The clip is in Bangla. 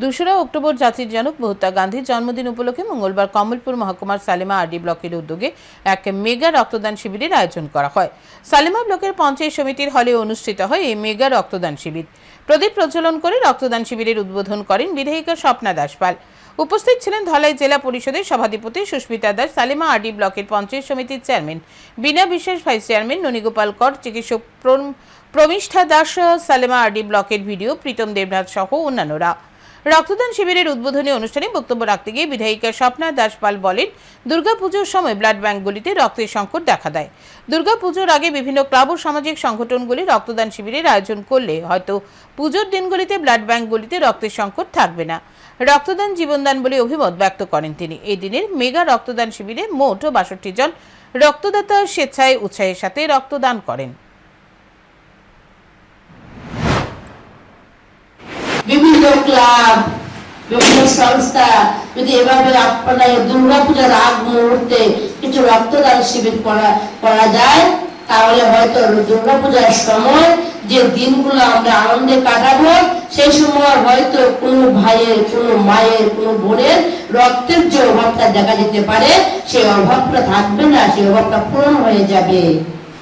দোসরা অক্টোবর জাতির জনক মহাত্মা গান্ধীর জন্মদিন উপলক্ষে মঙ্গলবার কমলপুর মহকুমার সালেমা আরডি ব্লকের উদ্যোগে এক মেগা রক্তদান শিবিরের আয়োজন করা হয়। সালেমা ব্লকের পঞ্চায়েত সমিতির হলে অনুষ্ঠিত হয় এই মেগা রক্তদান শিবির। প্রদীপ প্রজ্বলন করে রক্তদান শিবিরের উদ্বোধন করেন বিধায়িকা স্বপ্না দাসপাল। উপস্থিত ছিলেন ধলাই জেলা পরিষদের সভাধিপতি সুস্মিতা দাস, সালেমা আরডি ব্লকের পঞ্চায়েত সমিতির চেয়ারম্যান বিনা বিশ্বাস, ভাইস চেয়ারম্যান ননীগোপাল কর, চিকিৎসক প্রম- প্রমিষ্ঠা দাস সালেমা আরডি ব্লকের ভিডিও প্রীতম দেবনাথ সহ অন্যান্যরা। রক্তদান শিবিরের উদ্বোধনী অনুষ্ঠানে বক্তব্য রাখতে গিয়ে বিধায়িকা স্বপ্না দাসপাল বলেন, দুর্গাপুজোর সময় ব্লাড ব্যাংকগুলিতে রক্তের সংকট দেখা দেয়। দুর্গাপুজোর আগে বিভিন্ন ক্লাব ও সামাজিক সংগঠনগুলি রক্তদান শিবিরের আয়োজন করলে হয়তো পুজোর দিনগুলিতে ব্লাড ব্যাংকগুলিতে রক্তের সংকট থাকবে না। রক্তদান জীবনদান বলে অভিমত ব্যক্ত করেন তিনি। এই দিনের মেগা রক্তদান শিবিরে মোট বাষট্টি জন রক্তদাতা স্বেচ্ছায় উৎসাহের সাথে রক্তদান করেন। বিভিন্ন ক্লাব, বিভিন্ন সংস্থা যদি এভাবে আপনার দুর্গাপূজার আগ মুহূর্তে কিছু রক্তদান শিবির করা করা যায়, তাহলে হয়তো দুর্গাপূজার সময় যে দিনগুলো আমরা আনন্দে কাটাবো, সেই সময় হয়তো কোনো ভাইয়ের, কোনো মায়ের, কোনো বোনের রক্তের যে অভাবটা দেখা যেতে পারে, সেই অভাবটা থাকবে না, সেই অভাবটা পূরণ হয়ে যাবে।